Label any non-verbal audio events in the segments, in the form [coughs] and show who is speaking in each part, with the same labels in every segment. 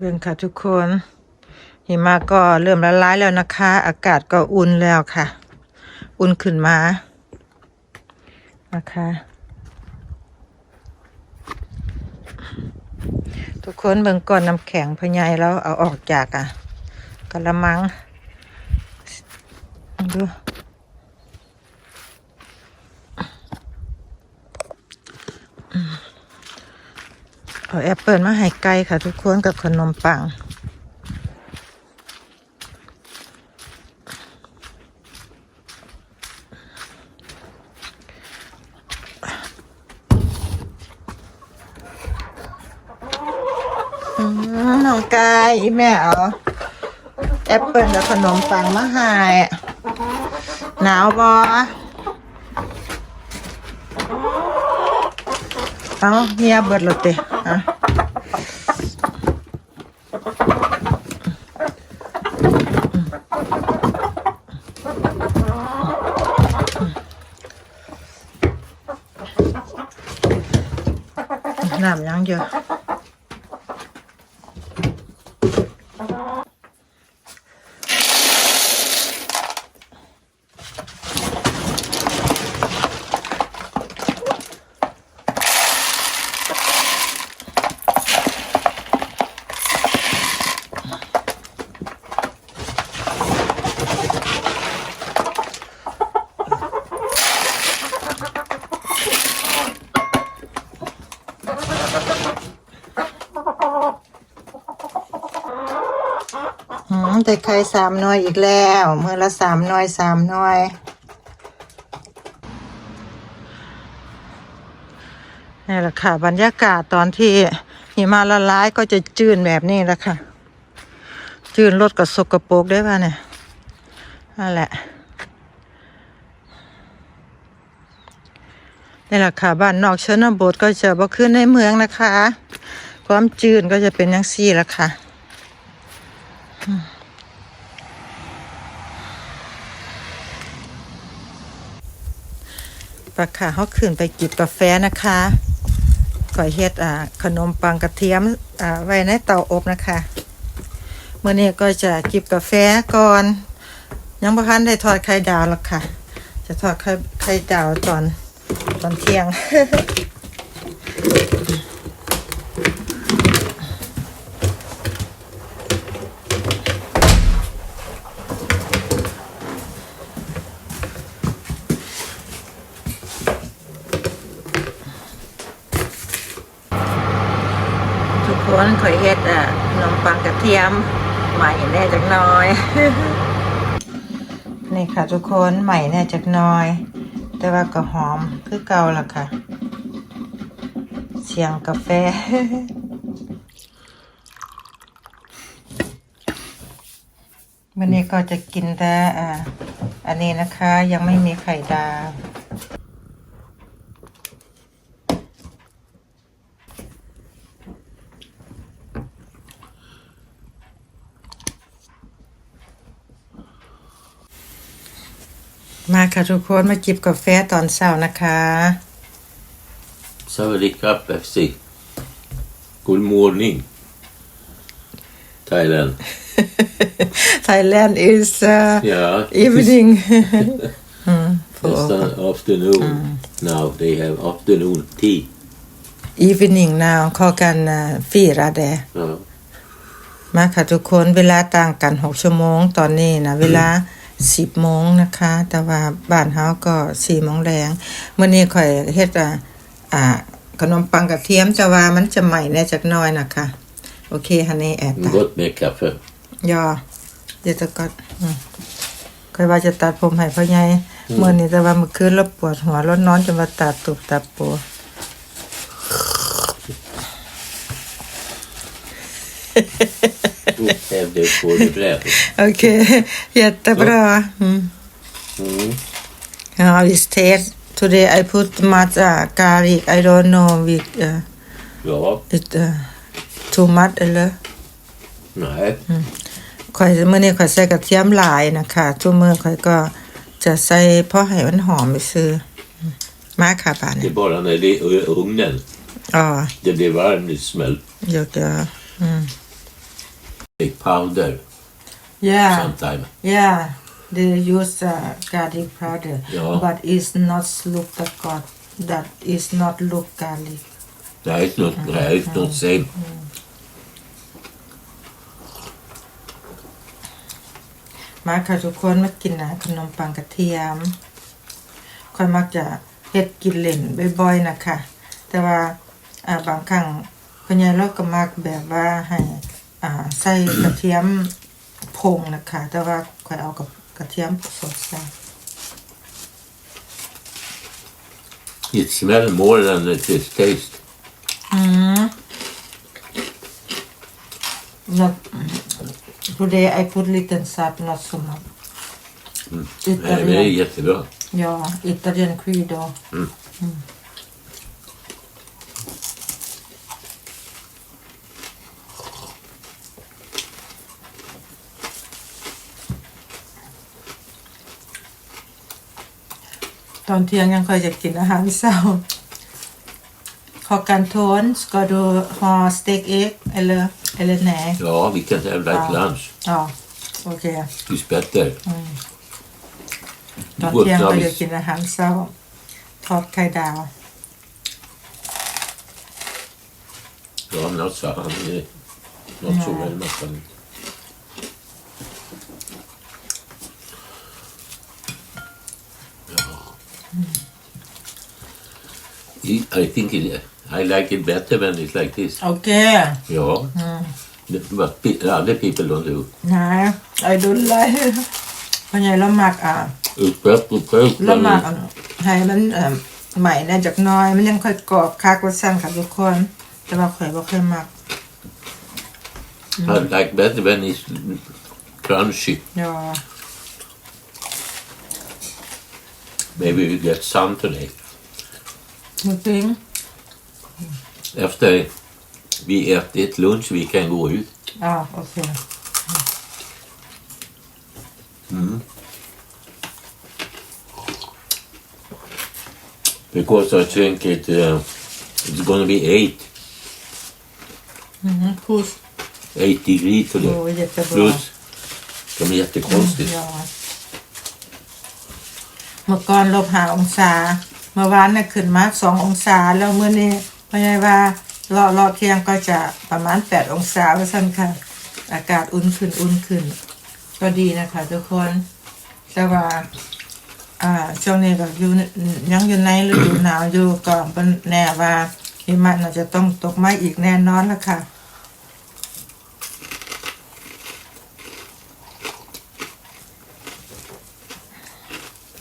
Speaker 1: เบิ่งค่ะทุกคนหิมะก็เริ่มละลายแล้วนะคะ อากาศก็อุ่นแล้วค่ะ อุ่นขึ้นมานะคะทุกคนเบิ่งก่อนน้ำแข็งพะไยแล้วเอาออกจากอะกะละมังดู เอาแอปเปิลมาให้ไก่ค่ะ ทุกคนกับขนมปัง น้องไกายอีแม่เอาแอปเปิลกับขนมปังมาให้หนาวบอเอาเฮียเบิดและเตะอะน้ำยัง เยอะ แต่ไข่สามหน่วยอีกแล้วเมื่อละสามหน่วยสามหน่วยนี่แหละค่ะ บรรยากาศตอนที่หิมะละลายก็จะจืนแบบนี้แหละค่ะ จืนรถกับสกปรกได้ป่ะเนี่ยนั่นแหละนี่แหละค่ะบ้านนอกชนบทก็จะบ่ขึ้นในเมืองนะคะ ความจืนก็จะเป็นอย่างซี่ละค่ะ ปะค่ะเขาขึ้นไปกิบกาแฟนะคะก่อยเฮ็ดอ่าขนมปังกระเทียมอ่าไว้ในเตาอบนะคะเมื่อนี้ก็จะกิบกาแฟก่อน ยังบ่ทันได้ทอดไข่ดาวหรอกค่ะ จะทอดไข่ไข่ดาวตอนตอนเที่ยง ทุกคนข่อยเฮ็ดอะขนมปังกระเทียมใหม่แน่จักน้อยนี่ค่ะทุกคนใหม่แน่จักน้อย แต่ว่าก็หอมคือเก่าล่ะค่ะ เสียงกาแฟวันนี้ก็จะกินแต่อ่าอันนี้นะคะยังไม่มีไข่ดาว มาค่ะทุกคนมาจิบกาแฟตอนเช้านะคะ
Speaker 2: Sawadee FC. Good morning. Thailand.
Speaker 1: Thailand is uh,
Speaker 2: Yeah.
Speaker 1: evening mm, for
Speaker 2: It's the afternoon. Now they have afternoon tea.
Speaker 1: evening now เข้ากันฟีราแด
Speaker 2: Ja.
Speaker 1: มาค่ะทุกคนเวลาต่างกันหกชั่วโมงตอนนี้นะเวลา สิบโมงนะคะ แต่ว่าบ้านเฮาก็สี่โมงแรงเมื่อนี้ข่อยเฮ็ดอ่าอ่าขนมปังกระเทียมจะว่ามันจะใหม่แน่จักหน้อยนะคะ โอเคฮันนี่แอบตา
Speaker 2: Gott med kaffe.
Speaker 1: ยอเดี๋ยวจะกัดอืมเคยว่าจะตัดผมให้พ่อใหญ่เมื่อนี้แต่ว่าเมื่อคืนเราปวดหัวร้อนนอนจนมาตัดตุบตับปู
Speaker 2: Hävde på det brädet.
Speaker 1: โอเค jättebra mm.
Speaker 2: Mm.
Speaker 1: ja visst taste today I put much uh, garlic I don't know with uh,
Speaker 2: Ja.
Speaker 1: it uh, too much เลย
Speaker 2: Nej.
Speaker 1: ข่อยเมื่อนี้ข่อยใส่กระเทียมหลายนะคะทุกมื้อข่อยก็จะใส่เพราะให้มันหอมไปซื้ออืมมาค่ะป่าน
Speaker 2: Det
Speaker 1: นี้
Speaker 2: är bara när det är i ugnen.
Speaker 1: อ๋อ
Speaker 2: Det blir varmt, det smält.
Speaker 1: เดี๋ย วจะอืม
Speaker 2: powder
Speaker 1: yeah
Speaker 2: sometime.
Speaker 1: yeah they use uh, garlic powder
Speaker 2: Yeah.
Speaker 1: but it's not look the god that is not look garlic
Speaker 2: Nej, it's not, nej, it's not same.
Speaker 1: มาค่ะทุกคนมากินนะขนมปังกระเทียมค่อยมักจะเฮ็ดกินเล่นบ่อยๆนะคะแต่ว่าอ่าบางครั้งพ่อใหญ่เราก็มักแบบว่าให้ อ่าใส่กระเทียมผงนะคะ แต่ว่าค่อยเอากับกระเทียมสดใส่
Speaker 2: It smells more than it is taste.
Speaker 1: อืม not today I put little salt not so much
Speaker 2: Nej, men det är jättebra.
Speaker 1: ja Italian credo
Speaker 2: Mm.
Speaker 1: ตอนเที่ยงยังค่อยจะกินอาหารเช้าขอการโทนก็ดูฮอสเต็กเอ็กเอเลเอเลแหน
Speaker 2: Ja, vi kan have like
Speaker 1: Ja.
Speaker 2: lunch.
Speaker 1: อ๋อโอเค
Speaker 2: It's better.
Speaker 1: ตอน
Speaker 2: Good
Speaker 1: เที่ยงก็จะ
Speaker 2: service.
Speaker 1: กินอาหารเช้าทอดไข่ดาว
Speaker 2: Ja, not so. Han är not so well much. I I think it, I like it better when it's like this.
Speaker 1: โอเค
Speaker 2: Ja. But pe- other people don't do.
Speaker 1: นะไอ้ดุนไลเพราะไงเราหมักอ่ะ
Speaker 2: Upprätt, upprätt.
Speaker 1: เราหมักอ่ะให้มันเอ่อใหม่แน่จากหน้อย มันยังค่อยกรอบคักว่าสั่งค่ะทุกคน แต่ว่าข่อยบ่ค่อยหมัก
Speaker 2: I like better when it's crunchy.
Speaker 1: ยอ
Speaker 2: Maybe we get some today.
Speaker 1: มือปิ้ง
Speaker 2: Efter vi ätit lunch vi kan gå ut.
Speaker 1: อ่าโอเค
Speaker 2: Because I think it, uh, it's gonna be 8,
Speaker 1: อือฮึพูด
Speaker 2: 8 degrees
Speaker 1: โอ้
Speaker 2: today.
Speaker 1: ยเย็ดแต่บอ
Speaker 2: Plus, det kommer jättekonstigt.
Speaker 1: ยอเมื่อก่อนลบหาองศา เมื่อวานน่ะขึ้นมาสององศาแล้วเมื่อนี้เพราะไงว่ารอรอเที่ยงก็จะประมาณแปดองศาว่าสั่นค่ะ อากาศอุ่นขึ้นอุ่นขึ้น ก็ดีนะคะทุกคนแต่ว่าอ่าช่วงนี้ก็อยู่ยังอยู่ในฤดูหนาวอยู่ก็บ่แน่ว่าหิมะน่าจะต้องตกมาอีกแน่นอนแล้วค่ะ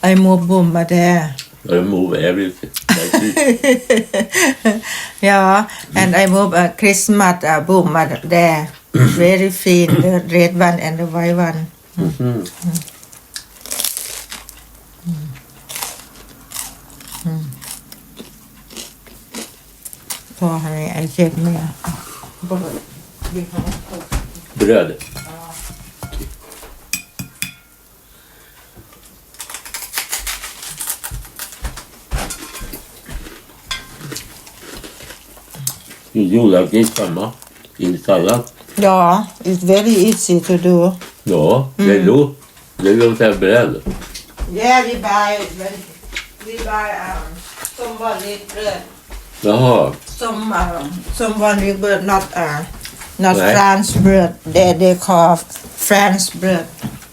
Speaker 1: ไอโมบุมมาแด
Speaker 2: I move everything. Like this.
Speaker 1: Ja, and I move a Christmas uh, boom there. Very thin, the red one and the white one. For honey, I said me.
Speaker 2: Bröd. You do like this, mamma? In sallad?
Speaker 1: Yeah, it's very easy to do.
Speaker 2: Ja, det är då. Det är låter bröd.
Speaker 1: Yeah, we buy we buy um somebody bread.
Speaker 2: Jaha,
Speaker 1: Some um, somebody bread, not uh, not
Speaker 2: Right.
Speaker 1: France bread. They they call France bread.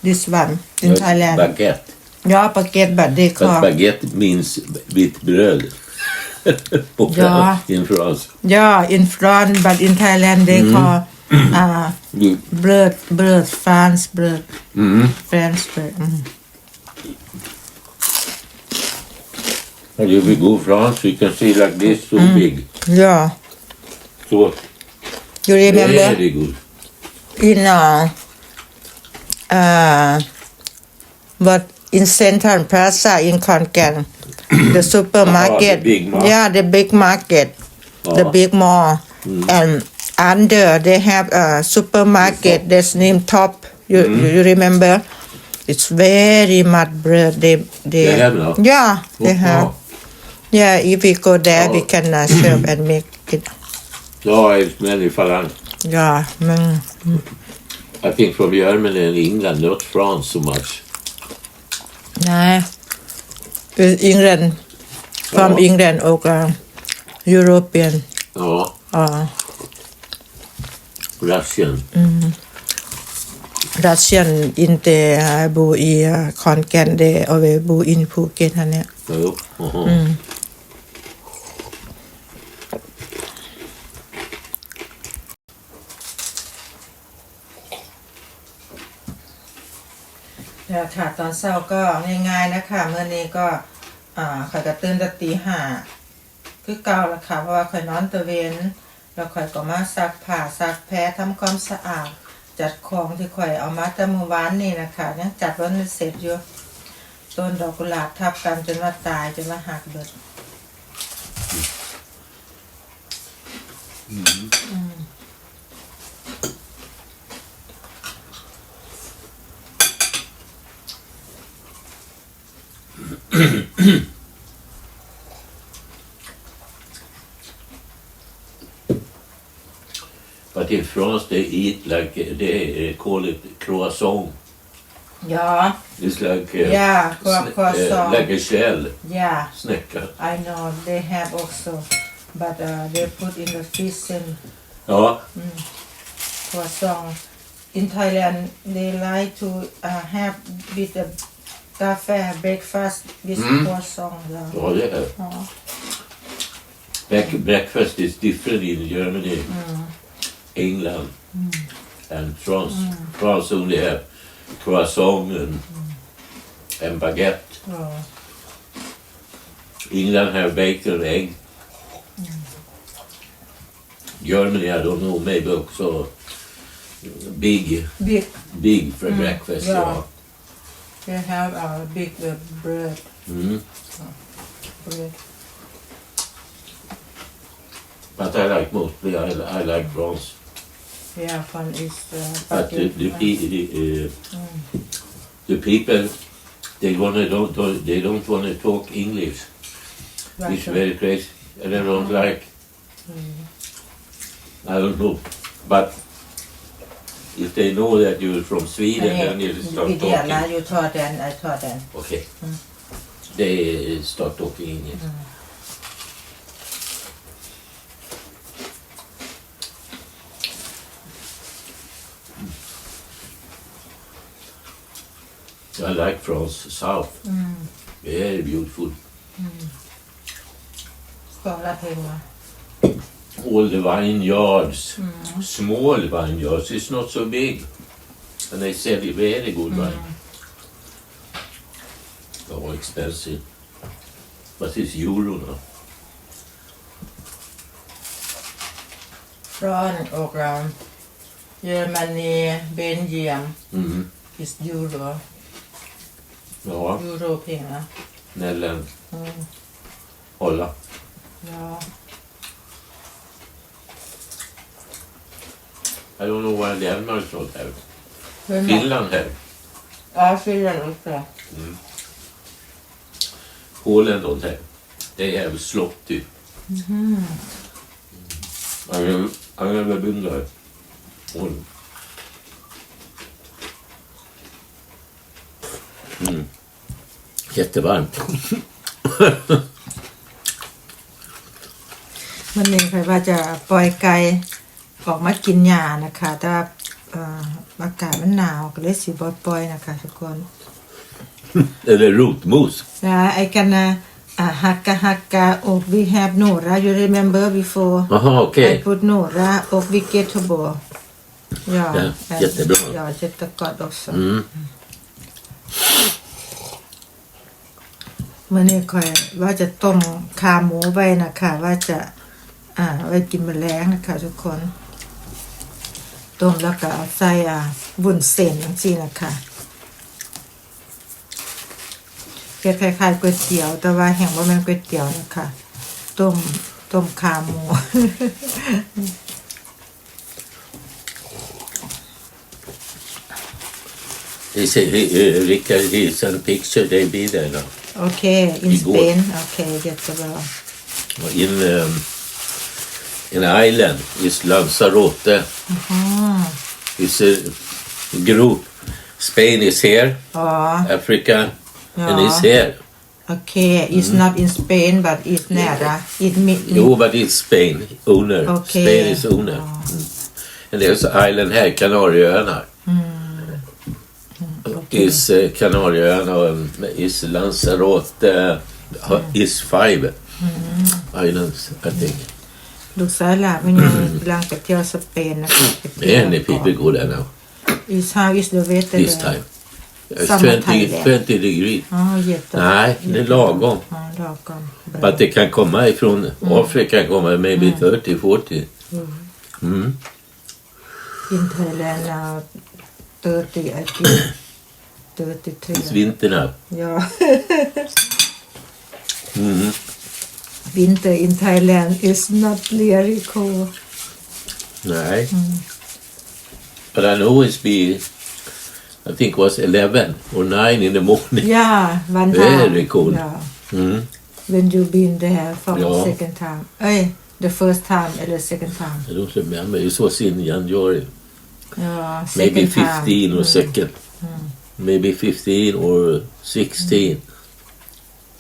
Speaker 1: This one in Thailand.
Speaker 2: baguette.
Speaker 1: Ja, paket, but they
Speaker 2: But
Speaker 1: call.
Speaker 2: baguette means vitt bröd. [laughs]
Speaker 1: Ja.
Speaker 2: In France.
Speaker 1: Yeah, in France, but in Thailand they call uh,
Speaker 2: Mm.
Speaker 1: bread, bread, France bread,
Speaker 2: Mm.
Speaker 1: France bread. Mm.
Speaker 2: And if we go France, we can see like this, so big.
Speaker 1: Yeah,
Speaker 2: So
Speaker 1: you remember
Speaker 2: very good.
Speaker 1: in uh, uh, but in Central Plaza in Konkan, the supermarket.
Speaker 2: big mall.
Speaker 1: Yeah, the big market, the
Speaker 2: Oh.
Speaker 1: big mall, and under they have a supermarket that's named Top. You you, you remember? It's very much bread. They they,
Speaker 2: They have now?
Speaker 1: yeah they
Speaker 2: Oh,
Speaker 1: have
Speaker 2: wow.
Speaker 1: yeah. If we go there, we
Speaker 2: Oh.
Speaker 1: can uh, serve [clears throat] and make it.
Speaker 2: Ja, it's many falang.
Speaker 1: Yeah, mm.
Speaker 2: I think from Germany and England, not France so much.
Speaker 1: Nej. England. From
Speaker 2: Ja.
Speaker 1: England och uh, European.
Speaker 2: Ja,
Speaker 1: Uh,
Speaker 2: Russian.
Speaker 1: Russian inte uh, bo i uh, ขอนแก่นเดเอาไว้ bo in ภูเก็ตอันเนี้ย
Speaker 2: Jo. aha.
Speaker 1: ค่ะตอนเช้าก็ง่ายๆนะคะเมื่อนี้ก็อ่าข่อยก็ตื่นแต่ตีห้าคือเก่าละค่ะ เพราะว่าข่อยนอนตะเวนแล้วข่อยก็มาซักผ้าซักแพ้ทำความสะอาด จัดของที่ข่อยเอามาแต่เมื่อวานนี่นะคะยังจัดวันเสร็จอยู่ต้นดอกกุหลาบทับกันจนว่าตายจนว่าหักเบิด [clears throat]
Speaker 2: But in France they eat like they call it croissant.
Speaker 1: Yeah.
Speaker 2: It's like øh, uh,
Speaker 1: yeah,
Speaker 2: øh,
Speaker 1: croissant.
Speaker 2: like a shell.
Speaker 1: Yeah.
Speaker 2: Snicker.
Speaker 1: I know they have also, but uh, they put in the fish and.
Speaker 2: Ja.
Speaker 1: Mm, croissant. In Thailand they like to uh, have with the cafe breakfast with
Speaker 2: Mm.
Speaker 1: croissant. Yeah.
Speaker 2: ja det är.
Speaker 1: Ja.
Speaker 2: Back, breakfast is different in Germany, England, and France. France only have croissant and, and baguette.
Speaker 1: Ja.
Speaker 2: England have bacon, egg. Germany, I don't know, maybe also big,
Speaker 1: Big,
Speaker 2: big for breakfast.
Speaker 1: yeah.
Speaker 2: Ja.
Speaker 1: They have a big uh, bread.
Speaker 2: Mm.
Speaker 1: bread.
Speaker 2: But I like mostly, I, I like France.
Speaker 1: Yeah, fun is uh,
Speaker 2: But the, the, pe- the, uh, the people, they wanna don't, don't they don't wanna talk English. It's very crazy, and I don't like. I don't know, but if they know that you're from Sweden, then you start
Speaker 1: Yeah, now
Speaker 2: talking.
Speaker 1: you taught them, I taught them.
Speaker 2: Okay, they start talking English. I like France South. Very beautiful.
Speaker 1: ก็ละเพลงมา
Speaker 2: All the vineyards, small vineyards, it's not so big. And they sell very good wine. Oh, expensive. But it's euro now.
Speaker 1: ร้อนออกเราเยอรมนีเบนเยียม
Speaker 2: Mm.
Speaker 1: is euro
Speaker 2: Ja,
Speaker 1: euro เพลงนะ
Speaker 2: Nederländerna,
Speaker 1: อืม
Speaker 2: Holland.
Speaker 1: ยอ
Speaker 2: I don't know why Denmark's not have.
Speaker 1: เพื่อนบอก
Speaker 2: Finland have.
Speaker 1: อ๋อฟินแลนด์รู้จัก
Speaker 2: Poland don't have. They have slotty. I have, I never been there. Oj. Mm. Jättevarmt.
Speaker 1: มันนี้ใครว่าจะปล่ อยไก่ออกมากินหญ้านะคะ แต่ว่าเอ่ออากาศมันหนาวก็เลยสิบ่ปล่อยนะคะทุกคน
Speaker 2: Eller rotmos.
Speaker 1: Yeah, I can uh, uh, hakka hakka of we have Nora. You remember before?
Speaker 2: Jaha,
Speaker 1: I
Speaker 2: okej.
Speaker 1: put Nora of vegetable. Ja,
Speaker 2: Ja,
Speaker 1: and-
Speaker 2: jättebra.
Speaker 1: Ja, jättegott också.
Speaker 2: Mm.
Speaker 1: เมื่อนี้คอยว่าจะต้มขาหมูไว้นะคะ ว่าจะ อ่าไว้กินแมลงนะคะ ทุกคน ต้มแล้วก็เอาใส่อ่าวุ้นเส้นจังซี่นะคะเป็นคล้ายๆก๋วยเตี๋ยว แต่ว่าแห่งว่าแม่นก๋วยเตี๋ยวนะคะต้มต้มขาหมู
Speaker 2: He say, he, uh, Rickard, he sent picture, they be there now.
Speaker 1: โอเค in
Speaker 2: Igår.
Speaker 1: Spain โอเคเจ็ดจะบอ
Speaker 2: In um, an island. is Lanzarote. Mm-hmm. It's a group. Spain is here.
Speaker 1: Ah.
Speaker 2: Africa,
Speaker 1: ja.
Speaker 2: and
Speaker 1: it's ah. here. Okay, it's mm. not in Spain, but it's near. Uh, it meet,
Speaker 2: meet. But it's Spain, owner.
Speaker 1: Okay.
Speaker 2: Spain is owner. Oh. Mm. And there's an island here, Kanarieöarna. Mm. mm is uh, Kanarieöarna is Lanzarote mm. uh, is five mm. islands, I think.
Speaker 1: ลูกสาวหลานเป็นยังกำลังไปเที่ยวสเปนนะคะไปเที่ยว
Speaker 2: Many [coughs] people go there now,
Speaker 1: is how is the weather
Speaker 2: this
Speaker 1: there?
Speaker 2: time. It's
Speaker 1: Samma
Speaker 2: 20,
Speaker 1: Thailand.
Speaker 2: 20 degrees.
Speaker 1: อ๋อเย็นตัว
Speaker 2: Nej, det är lagom.
Speaker 1: อ๋อรอก่อน
Speaker 2: But det kan komma ifrån Afrika, kan komma maybe 30, 40. Mm.
Speaker 1: in Thailand now 30 I think 33
Speaker 2: It's winter now.
Speaker 1: ja
Speaker 2: Mm.
Speaker 1: winter in Thailand is not really cold.
Speaker 2: Right. Mm. But I'll always be, I think it was 11 or 9 in the morning.
Speaker 1: Yeah, one time.
Speaker 2: Very cold.
Speaker 1: Yeah.
Speaker 2: Mm.
Speaker 1: When you been there for the second time. Hey, the first time and the second time.
Speaker 2: I don't remember. It was in January.
Speaker 1: Uh,
Speaker 2: Maybe
Speaker 1: 15 time.
Speaker 2: or mm. second. Mm. Maybe 15 or 16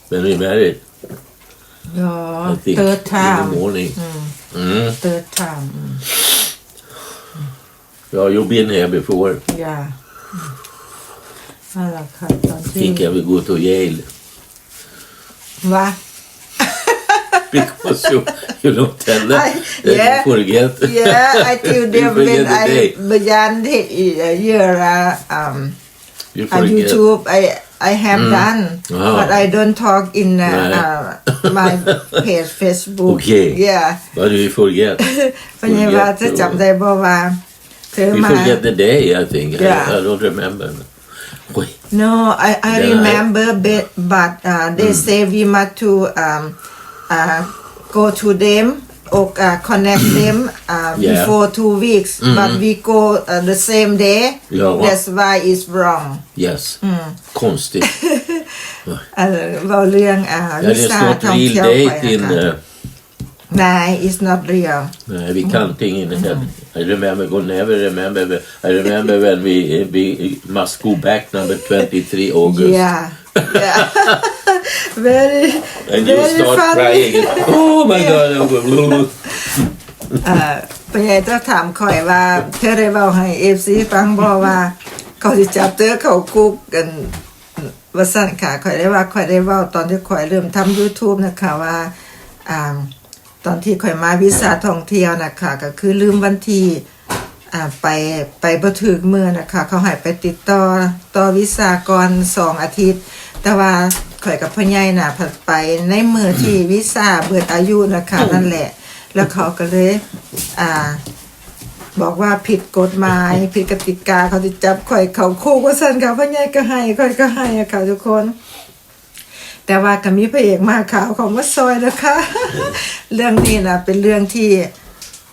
Speaker 2: when we married.
Speaker 1: อ๋อ
Speaker 2: I think
Speaker 1: third
Speaker 2: in
Speaker 1: time
Speaker 2: the morning. Mm.
Speaker 1: third time อืม
Speaker 2: Yeah, you've been here before.
Speaker 1: อย่านั่นแหละค่ะตอน
Speaker 2: I
Speaker 1: ที่
Speaker 2: think I will go to Yale.
Speaker 1: ว่า
Speaker 2: Because you, you don't tell them.
Speaker 1: I-
Speaker 2: then
Speaker 1: yeah.
Speaker 2: you forget.
Speaker 1: yeah I tell
Speaker 2: You
Speaker 1: them
Speaker 2: forget
Speaker 1: when
Speaker 2: the
Speaker 1: I
Speaker 2: day.
Speaker 1: began the uh, year uh, um
Speaker 2: You
Speaker 1: on
Speaker 2: forget.
Speaker 1: YouTube I I have done
Speaker 2: Oh.
Speaker 1: but I don't talk in uh,
Speaker 2: Right.
Speaker 1: uh, my [laughs] page Facebook
Speaker 2: Okay.
Speaker 1: yeah
Speaker 2: But you forget. [laughs]
Speaker 1: เพราะงั้นว่าจะจำได้บ่ว่าเธอ
Speaker 2: You
Speaker 1: มา
Speaker 2: forget the day, I think.
Speaker 1: Yeah.
Speaker 2: I, I don't remember. Wait.
Speaker 1: No, I, I
Speaker 2: Yeah, I-
Speaker 1: remember, but, but uh, they say we must to um, uh, go to them or uh, connect [clears throat] them uh,
Speaker 2: Yeah.
Speaker 1: before two weeks, but we go uh, the same day.
Speaker 2: Yeah, what-
Speaker 1: That's why it's wrong.
Speaker 2: Yes. Konstigt. [laughs]
Speaker 1: เออเราเรื่องอ่า
Speaker 2: That
Speaker 1: วิ
Speaker 2: is
Speaker 1: ชา
Speaker 2: not
Speaker 1: ท่อง
Speaker 2: real
Speaker 1: เที่ยวไป
Speaker 2: date in...
Speaker 1: นะคะ
Speaker 2: Uh,
Speaker 1: Nine is not real.
Speaker 2: Nej, vi counting in the head. I remember, go never remember. but I remember when we we must go back number 23 August.
Speaker 1: Yeah, yeah. very,
Speaker 2: And you
Speaker 1: very
Speaker 2: start
Speaker 1: funny.
Speaker 2: crying. Oh my God.
Speaker 1: เอ่อพยายจะถามข่อยว่าเธอได้เว้าให้เอฟซีฟังบ่ว่าเขาสิจับเธอเขาคุกกันว่าสั่นค่ะข่อยได้ว่าข่อยได้เว้าตอนที่ข่อยเริ่มทำ YouTube นะคะว่าอ่าตอนที่ข่อยมาวีซ่าท่องเที่ยวนะคะก็คือลืมวันที่ อ่าไปไปบ่ถึกมื้อนะคะ เขาให้ไปติดต่อต่อวีซ่าก่อนสองอาทิตย์ แต่ว่าข่อยกับพ่อใหญ่น่ะผัดไปในมื้อที่วีซ่าเบิดอายุนะคะนั่นแหละ แล้วเขาก็เลยอ่าบอกว่าผิดกฎหมายผิดกติกาเขาจะจับข่อยเขาคู่ก็สั่นค่ะพ่อใหญ่ก็ให้ข่อยก็ให้อะค่ะทุกคน แต่ว่าก็มีพระเอกมากขาวของมาซอยนะคะ เรื่องนี้นะเป็นเรื่องที่อ่า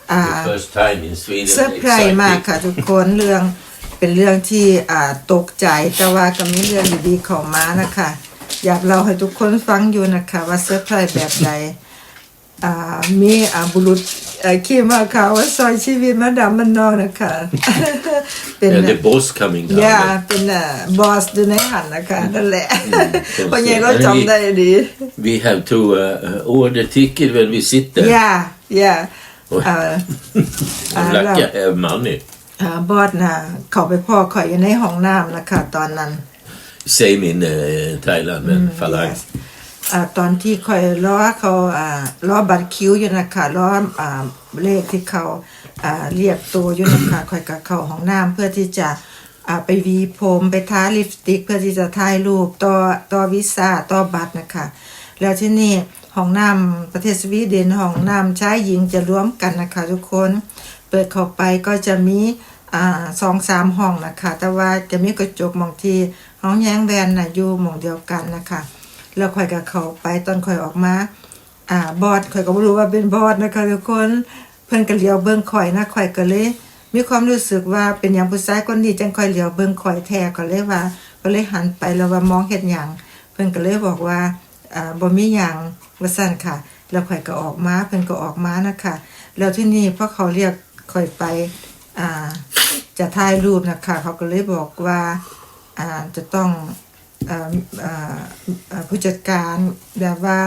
Speaker 2: The first time in Sweden.
Speaker 1: เซอร์ไพรส์มากค่ะทุกคนเรื่องเป็นเรื่องที่อ่าตกใจแต่ว่าก็มีเรื่องดีๆเข้ามานะคะ อยากเล่าให้ทุกคนฟังอยู่นะคะ ว่าเซอร์ไพรส์แบบใดอ่ามีอ่าบุรุษเอ่อขี่มาขาวว่าซอยชีวิตมาดำมันนอกนะคะ เป็น
Speaker 2: Yeah, the boss coming down.
Speaker 1: ย่าเป็นอ่าบอสอยู่ในหันนะคะนั่นแหละ
Speaker 2: Mm,
Speaker 1: เพราะยังเราจำได้ดี
Speaker 2: We have to uh, order ticket when we sit there.
Speaker 1: ย่าย่า อ่า
Speaker 2: I'm
Speaker 1: Ah,
Speaker 2: lucky
Speaker 1: right.
Speaker 2: I have money.
Speaker 1: อ่าบอสน่ะเขาไปพ่อข่อยอยู่ในห้องน้ำนะคะตอนนั้น
Speaker 2: Same in uh, Thailand, men. Falang.
Speaker 1: Yes อ่าตอนที่คอยล้อเขาอ่าล้อบัตรคิวอยู่นะคะล้ออ่าเลขที่เขาอ่าเรียกตัวอยู่นะคะคอยกับเขาห้องน้ำเพื่อที่จะอ่าไปหวีผมไปทาลิปสติก เพื่อที่จะถ่ายรูปต่อต่อวีซ่าต่อบัตรนะคะ แล้วที่นี่ ห้องน้ำประเทศสวีเดนห้องน้ำชายหญิงจะรวมกันนะคะทุกคนเปิดเข้าไปก็จะมีอ่าสองสามห้องนะคะ แต่ว่าจะมีกระจกมองที่ห้องแย้งแวนนะอยู่มองเดียวกันนะคะแล้วข่อยกับเขาไปตอนข่อยออกมาอ่าบอดข่อยก็บ่รู้ว่าเป็นบอดนะคะทุกคนเพิ่อนก็เลี้ยวเบิ่งข่อยนะข่อยก็เลย มีความรู้สึกว่าเป็นหยังผู้ชายคนนี้จังข่อยเลี้ยวเบิ่งข่อยแท้ก็เลยว่า ก็เลยหันไปแล้วว่ามองเฮ็ดหยังเพิ่อนก็เลยบอกว่า อ่าบ่มีหยังว่าซั่นค่ะ แล้วข่อยก็ออกมาเพิ่นก็ออกมานะคะแล้วที่นี่พอเขาเรียกข่อยไปอ่าจะถ่ายรูปนะคะเขาก็เลยบอกว่าอ่าจะต้องอ่าอ่าอ่ผู้จัดการแบบว่า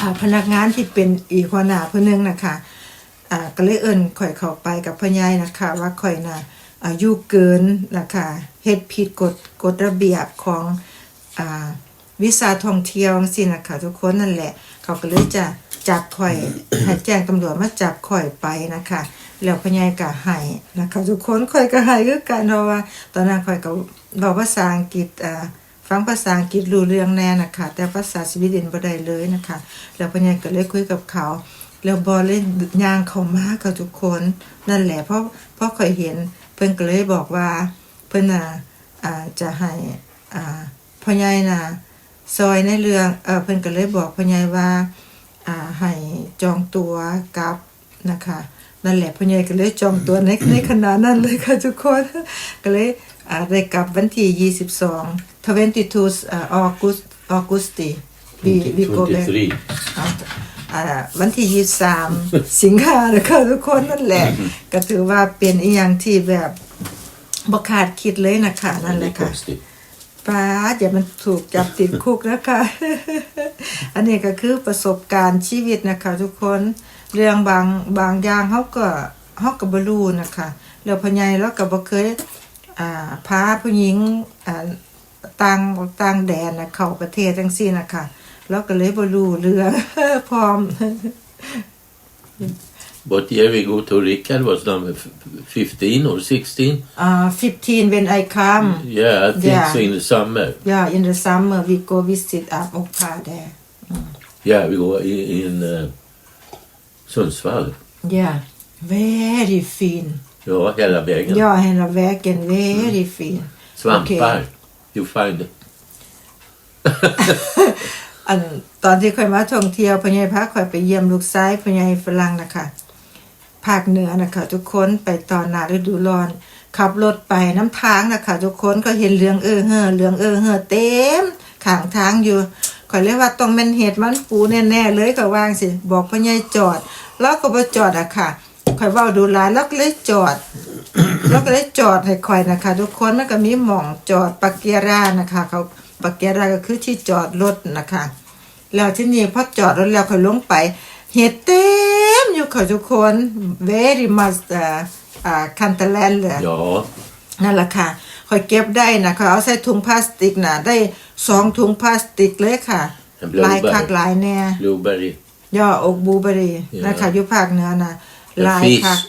Speaker 1: อ่าพนักงานที่เป็นอีกหัวหน้าเพื่นนึงนะคะอ่าก็เลยเอิ้นข่อยเข้าไปกับพ่อใหญ่นะคะ ว่าข่อยน่ะอายุเกินนะคะเฮ็ดผิดกฎกฎระเบียบของอ่า วิสาท่องเที่ยวสินะคะทุกคนนั่นแหละ เขาก็เลยจะจับข่อยให้แจ้งตำรวจมาจับข่อยไปนะคะแล้วพญายก็ให้นะคะทุกคนข่อยก็ให้คือกันเพราะว่า ตอนนั้นข่อยก็บอกภาษาอังกฤษอ่าฟังภาษาอังกฤษรู้เรื่องแน่นะคะ แต่ภาษาสวีเดนบ่ได้เลยนะคะ แล้วพญายก็เลยคุยกับเขา แล้วบอเล่นยางเขามากับทุกคนนั่นแหละเพราะเพราะข่อยเห็นเพิ่นก็เลยบอกว่าเพิ่นน่ะอ่าจะให้อ่าพ่อใหญ่น่ะ ซอยในเรื่องเออเพิ่นก็เลยบอกพ่อใหญ่ว่าอ่าให้จองตัวกลับนะคะนั่นแหละพ่อใหญ่ก็เลยจองตัวในในขณะนั้นเลยค่ะทุกคนก็เลยอ่าได้กลับวันที่22 22อ่าออกุสออกุสติวีวีโกเบ
Speaker 2: 23.
Speaker 1: อ่าวันที่23สิงหานะคะทุกคนนั่นแหละ ก็ถือว่าเป็นอีหยังที่แบบบ่คาดคิดเลยนะคะนั่นแห
Speaker 2: Det
Speaker 1: ละ
Speaker 2: är
Speaker 1: ค่ะ
Speaker 2: konstigt.
Speaker 1: ป้าอย่ามันถูกจับติดคุกนะคะ อันนี้ก็คือประสบการณ์ชีวิตนะคะ ทุกคนเรื่องบางบางอย่างเขาก็เขาก็บ่รู้นะคะแล้วพ่อใหญ่เราก็บ่เคยอ่าพาผู้หญิงอ่าต่างต่างแดนนะเข้าประเทศจังซี่นะคะเราก็เลยบ่รู้เรื่องพร้อม
Speaker 2: What year we go to Rickard was number f- 15 or 16?
Speaker 1: อ่า15 when I come
Speaker 2: Yeah, I think
Speaker 1: Yeah.
Speaker 2: so in the summer.
Speaker 1: yeah in the summer we go visit up Oppa there
Speaker 2: Yeah, we go in, in uh, Sundsvall.
Speaker 1: yeah very fin
Speaker 2: Ja, hela vägen.
Speaker 1: Ja, hela vägen very fin.
Speaker 2: Svampar. You find it. [laughs]
Speaker 1: อันตอนที่ข่อยมาท่องเที่ยวพญายพาข่อยไปเยี่ยมลูกซ้ายพญายฝรั่งนะคะ ภาคเหนือนะคะทุกคนไปตอนหนาฤดูร้อน ขับรถไปน้ำทางนะคะทุกคนก็เห็นเรืองเออเฮอเรืองเออเฮอเต็มขางทางอยู่ขอยเลยกว่าต้องเป็นเหตุมันปูแน่ๆเลยก็วางสิบอกพญายจอด แล้วก็บ่จอดอะค่ะข่อยว้าดูหลายแล้วก็เลยจอด แล้วก็เลยจอดให้คอยนะคะ ทุกคนมันก็มีหม่องจอดปักเกียรานะคะ เขาปักเกียราก็คือที่จอดรถนะคะ แล้วที่นี่พอจอดรถแล้วค่อยลงไปเห็ดเต็ม อยู่ค่ะทุกคน very much อ่าอ่าคันตะแลนเลย
Speaker 2: Ja,
Speaker 1: นั่นแหละค่ะคอยเก็บได้นะคะเอาใส่ถุงพลาสติกนะได้สองถุงพลาสติกเลยค่ะ
Speaker 2: En blåbär.
Speaker 1: ลายคักหลายแน่
Speaker 2: blueberry.
Speaker 1: ย่ออกบลูเบอรี่นะคะอยู่ภาคเหนือนะลายคัก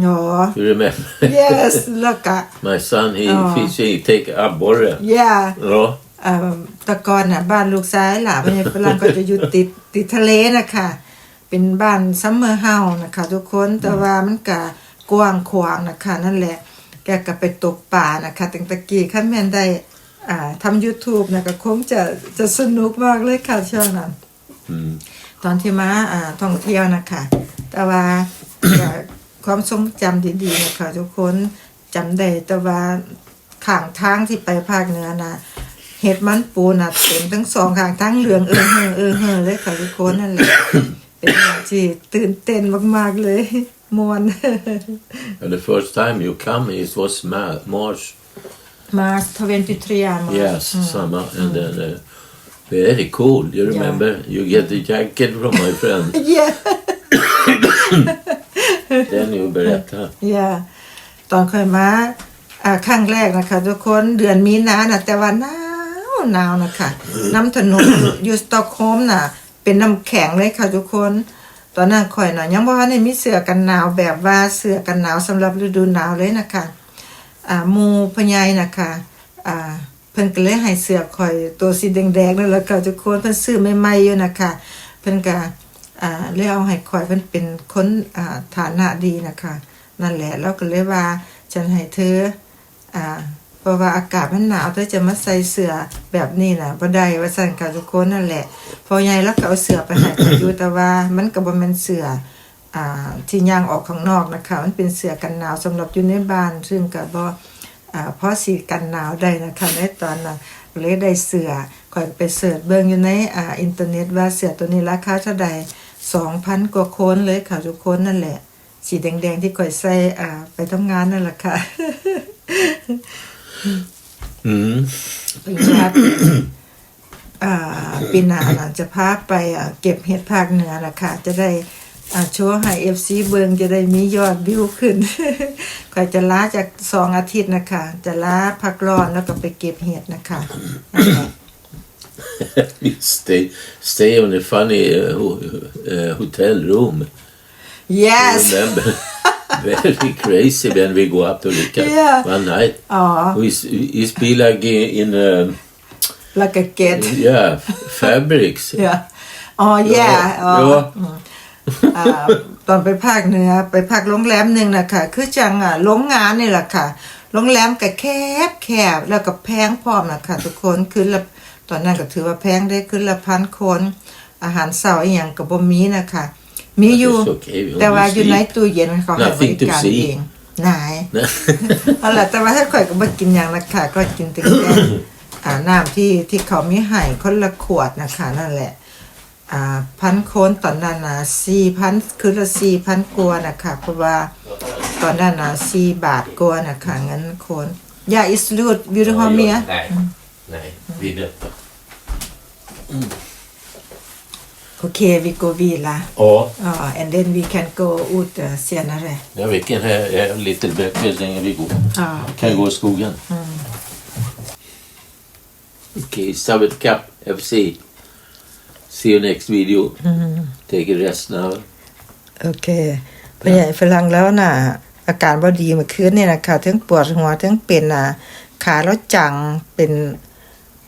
Speaker 1: หยอ
Speaker 2: You remember?
Speaker 1: yes แล้วก็
Speaker 2: My son, he
Speaker 1: Ja.
Speaker 2: fishing, he take abborre.
Speaker 1: yeah
Speaker 2: Ja,
Speaker 1: เอ่อแตะกอนน่ะบ้านลูกซ้ายหล่ะเป็นฝรั่งก็จะอยู่ติดติดทะเลนะคะ เป็นบ้านซัมเมอร์เฮาส์นะคะทุกคนแต่ว่ามันก็กว้างขวางนะคะ นั่นแหละ แกก็ไปตกป่านะคะตั้งแตะกี้ขั้นแม่นได้อ่าทำ YouTube นะก็คงจะจะสนุกมากเลยค่ะช่วงนั้น
Speaker 2: mm.
Speaker 1: ตอนที่มาอ่าท่องเที่ยวนะคะ แต่ว่าก็ความทรงจำดีๆนะคะทุกคนจำได้แต่ว่าข้างทางที่ไปภาคเหนือนะเห็ดมันปูน่ะเต็มทั้งสองข้างทั้งเหลืองเออเฮอเออเฮอเลยค่ะทุกคนนั่นแหละ เป็นอย่างที่ตื่นเต้นมากๆเลยมวน
Speaker 2: And the first time you come, it was ma- March.
Speaker 1: มาทเวนติทรียมา
Speaker 2: Yes, summer. And then uh, very cool. You remember? You get the jacket from my friend.
Speaker 1: เย้
Speaker 2: then you berätta.
Speaker 1: ย่าตอนเคยมาอ่าครั้งแรกนะคะ ทุกคนเดือนมีนานะแต่ว่าหนาวหนาวนะคะน้ำถนน อยู่สตอกโฮล์มน่ะ เป็นน้ำแข็งเลยค่ะทุกคน ตอนนั้นข่อยหน่ะยังบ่ทันได้มีเสื้อกันหนาวแบบว่าเสื้อกันหนาวสำหรับฤดูหนาวเลยนะคะอ่ามูพญายนะคะอ่าเพิ่นก็เลยให้เสื้อข่อยตัวสีแดงๆนั่นแหละค่ะทุกคนเพิ่นซื้อใหม่ๆอยู่นะคะเพิ่นก็อ่าเลยเอาให้ข่อยเพิ่นเป็นคนอ่าฐานะดีนะคะนั่นแหละแล้วก็เลยว่าฉันให้เธออ่า เพราะว่าอากาศมันหนาวเธอจะมาใส่เสื้อแบบนี้น่ะบ่ได้ว่าซั่นค่ะทุกคนนั่นแหละ พอใหญ่แล้วก็เอาเสื้อไปให้ข่อยอยู่แต่ว่ามันก็บ่แม่นเสื้ออ่าที่ย่างออกข้างนอกนะคะ มันเป็นเสื้อกันหนาวสำหรับอยู่ในบ้าน ซึ่งก็บ่อ่าพอสีกันหนาวได้นะคะในตอนนั้นเลยได้เสื้อข่อยไปเสิร์ชเบิ่งอยู่ในอ่าอินเทอร์เน็ตว่าเสื้อตัวนี้ราคาเท่าใด2,000กว่าโคนเลยค่ะทุกคนนั่นแหละ สีแดงๆที่ก่อยใส่อ่าไปทำงานนั่นแหละค่ะ
Speaker 2: Mm.
Speaker 1: ปีหน้าอ่าปีหน้าหลังจะพาไปอ่าเก็บเห็ดภาคเหนือนะคะจะได้อ่าโชว์ให้เอฟซีเบิงจะได้มียอดวิวขึ้นก็จะล้าจากสองอาทิตย์นะคะ จะล้าพักร้อนแล้วก็ไปเก็บเห็ดนะคะนั่นแหละ
Speaker 2: we stay stay on a funny uh, ho- uh, hotel room.
Speaker 1: yes
Speaker 2: Remember? Very crazy when we go up to Lycka
Speaker 1: Yeah.
Speaker 2: one night.
Speaker 1: อ๋อ
Speaker 2: We, s- we be like in, in um,
Speaker 1: แล้วก็เก็ต
Speaker 2: yeah, fabrics.
Speaker 1: อ๋อแย่อ๋อ
Speaker 2: Ja.
Speaker 1: อ่าตอนไปภาคเหนือไปพักโรงแรมหนึ่งนะคะคือจังอะโรงงานนี่แหละค่ะโรงแรมก็แคบแคบแล้วก็แพงพร้อมนะคะทุกคนคือละตอนนั้นก็ถือว่าแพงได้คือละพันคน อาหารเสาร์อหย่างก็บ่มีนะคะ มีอยู่
Speaker 2: That is okay, we
Speaker 1: แต่ว่าอยู่ใน
Speaker 2: only
Speaker 1: ตู้เย็นเขาให้บ
Speaker 2: Nothing
Speaker 1: ริ
Speaker 2: to
Speaker 1: การ
Speaker 2: see
Speaker 1: เองนายเอาล่ะแต่ว่าถ้าข่อยก็บ่กินอย่างละค่ะก็กินแต่แค่อ่าน้ำที่ที่เขามีให้คนละขวดนะคะนั่นแหละ อ่าพันโคนตอนนั้นนะสี่พันคือละสี่พันกว่านะคะเพราะว่าตอนนั้นนะสี่บาทกว่านะคะเงินโคนยาอิสลูดวิวฮอเมีย
Speaker 2: Nej, nej, vi döpte.
Speaker 1: โอเควิ โกวีละ
Speaker 2: Ja,
Speaker 1: อ่า and then we can go ut uh, senare
Speaker 2: jag vet inte, här är lite bättre längre vi går.
Speaker 1: อ่า
Speaker 2: Kan gå i skogen. Okay, Sabbath Cup FC. See you next video. Take a rest now.
Speaker 1: โอเคพอใหญ่ฝรั่งแล้วน่ะ อาการบ่ดีเมื่อคืนนี่นะคะทั้งปวดหัวทั้งเป็นอะขาแล้วจังเป็น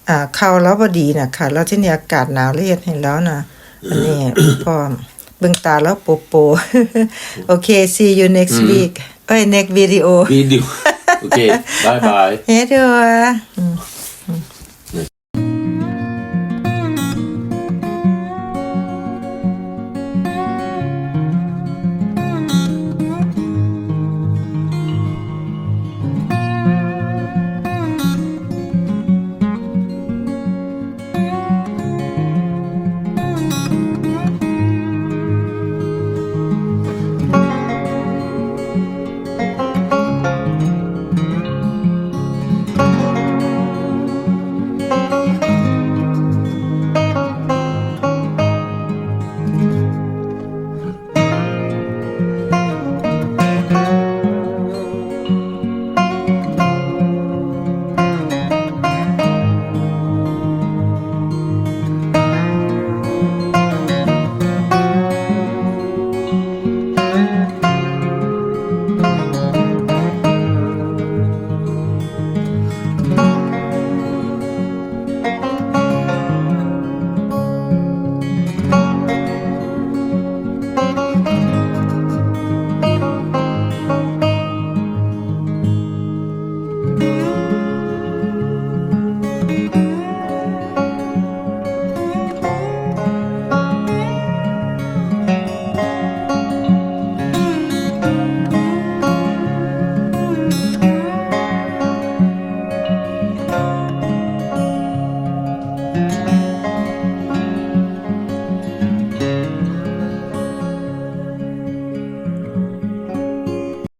Speaker 1: อ่าเข่าแล้วบ่ดีน่ะค่ะแล้วที่นี่อากาศหนาวเลยเฮ็ดให้แล้วน่ะ อันนี้พอเบิ่งตาแล้วโปโปโอเค see you next week เอ้ย next video
Speaker 2: Video. Okay, bye bye.
Speaker 1: เฮ้ยเด้อ